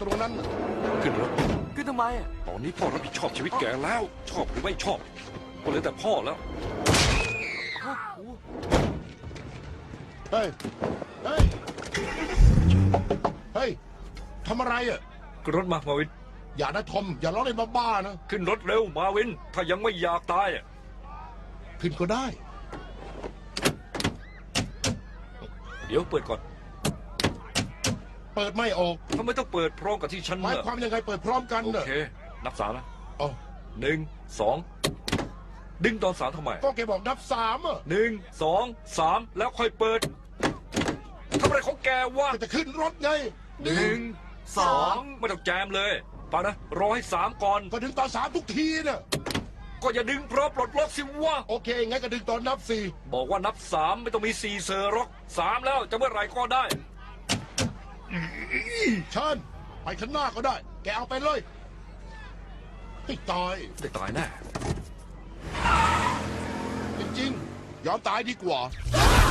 ตรงนั้นน่ะขึ้นรถขึ้นทำไมอะตอนนี้พ่อรับผิดชอบชีวิตแกแล้ว ชอบหรือไม่ชอบ ก็เหลือแต่พ่อแล้วโอ้โหเฮ้ย เฮ้ย เฮ้ยทำอะไรอะ ขึ้นรถมามาวิน อย่านะทอม อย่าล้อเล่นบ้าๆนะ ขึ้นรถเร็วมาวิน ถ้ายังไม่อยากตายอะขึ้นก็ได้ เดี๋ยวเปิดก่อน เปิดไม่ออกทำไมต้องเปิดพร้อมกับที่ฉันหมายน่ะความยังไงเปิดพร้อมกันโอเน่ะเค นับสามนะอ๋อหนึ่งสองดึงตอนสามทำไมก็แกบอกนับสามอะหนึ่งสองสามแล้วค่อยเปิดทำอะไรของแกวะก็จะขึ้นรถไงหนึ่งสองไม่ต้องแจมเลยฟังนะรอให้สามก่อน ก็ดึงตอนสามทุกทีน่ะก็อย่าดึงเพราะปลดล็อกสิวะ โอเคงั้นก็ดึงตอนนับสี่บอกว่านับสามไม่ต้องมีสี่เซอร์หรอกสามแล้วจะเมื่อไหร่ก็ได้ เชิญไปข้างหน้าก็ได้ แกเอาไปเลยให้ตายได้ตายแน่จริงๆยอมตายดีกว่าเ